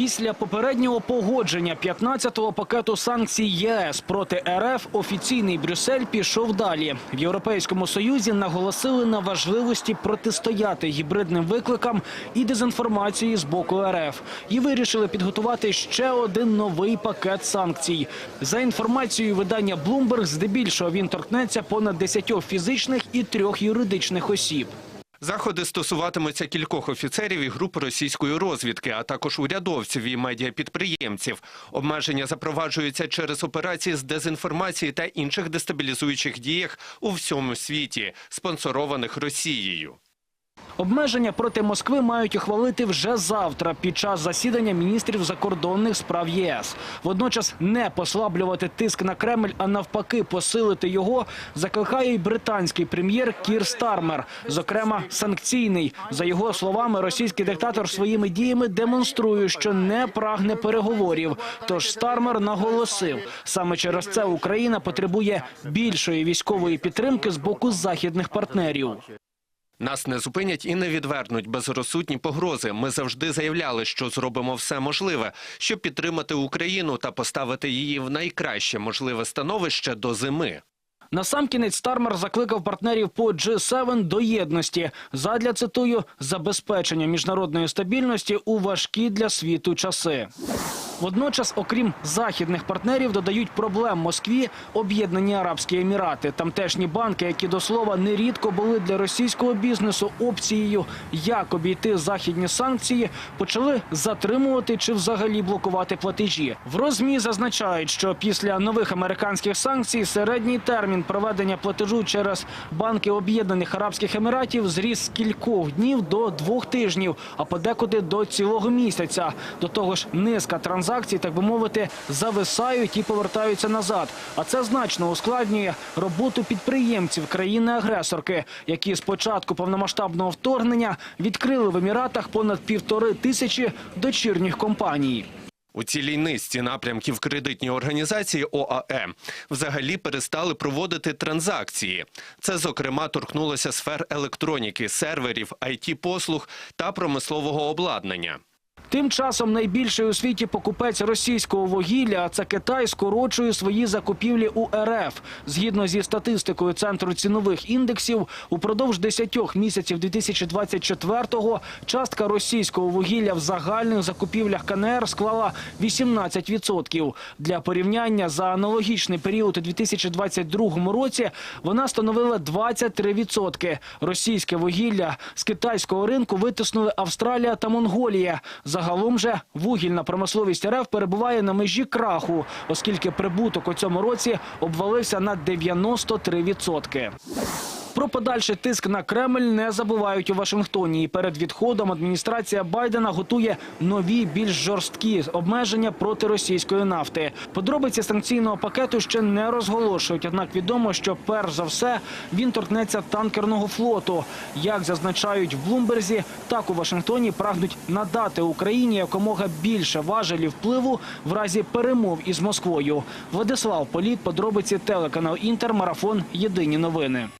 Після попереднього погодження 15-го пакету санкцій ЄС проти РФ офіційний Брюссель пішов далі. В Європейському Союзі наголосили на важливості протистояти гібридним викликам і дезінформації з боку РФ. І вирішили підготувати ще один новий пакет санкцій. За інформацією видання Bloomberg, здебільшого він торкнеться понад 10 фізичних і трьох юридичних осіб. Заходи стосуватимуться кількох офіцерів і груп російської розвідки, а також урядовців і медіапідприємців. Обмеження запроваджуються через операції з дезінформації та інших дестабілізуючих діях у всьому світі, спонсорованих Росією. Обмеження проти Москви мають ухвалити вже завтра під час засідання міністрів закордонних справ ЄС. Водночас не послаблювати тиск на Кремль, а навпаки, посилити його закликає й британський прем'єр Кір Стармер, зокрема санкційний. За його словами, російський диктатор своїми діями демонструє, що не прагне переговорів. Тож Стармер наголосив, саме через це Україна потребує більшої військової підтримки з боку західних партнерів. Нас не зупинять і не відвернуть безрозсудні погрози. Ми завжди заявляли, що зробимо все можливе, щоб підтримати Україну та поставити її в найкраще можливе становище до зими. Насамкінець Стармер закликав партнерів по G7 до єдності задля цитую забезпечення міжнародної стабільності у важкі для світу часи. Водночас, окрім західних партнерів, додають проблем Москві об'єднані Арабські Емірати. Тамтешні банки, які до слова нерідко були для російського бізнесу опцією, як обійти західні санкції, почали затримувати чи взагалі блокувати платежі. В розмі зазначають, що після нових американських санкцій середній термін проведення платежу через банки Об'єднаних Арабських Еміратів зріс з кількох днів до двох тижнів, а подекуди до цілого місяця. До того ж, низка транзакцій, так би мовити, зависають і повертаються назад. А це значно ускладнює роботу підприємців країни-агресорки, які з початку повномасштабного вторгнення відкрили в Еміратах понад півтори тисячі дочірніх компаній. У цілій низці напрямків кредитні організації ОАЕ взагалі перестали проводити транзакції. Це, зокрема, торкнулося сфер електроніки, серверів, IT-послуг та промислового обладнання. Тим часом найбільший у світі покупець російського вугілля, а це Китай, скорочує свої закупівлі у РФ. Згідно зі статистикою Центру цінових індексів, упродовж 10 місяців 2024-го частка російського вугілля в загальних закупівлях КНР склала 18%. Для порівняння за аналогічний період у 2022 році вона становила 23%. Російське вугілля з китайського ринку витиснули Австралія та Монголія. Загалом же вугільна промисловість РФ перебуває на межі краху, оскільки прибуток у цьому році обвалився на 93%. Про подальший тиск на Кремль не забувають у Вашингтоні. І перед відходом адміністрація Байдена готує нові, більш жорсткі обмеження проти російської нафти. Подробиці санкційного пакету ще не розголошують. Однак відомо, що перш за все він торкнеться танкерного флоту. Як зазначають в Блумберзі, так у Вашингтоні прагнуть надати Україні якомога більше важелів впливу в разі перемов із Москвою. Владислав Політ, подробиці телеканал Інтер, марафон. Єдині новини.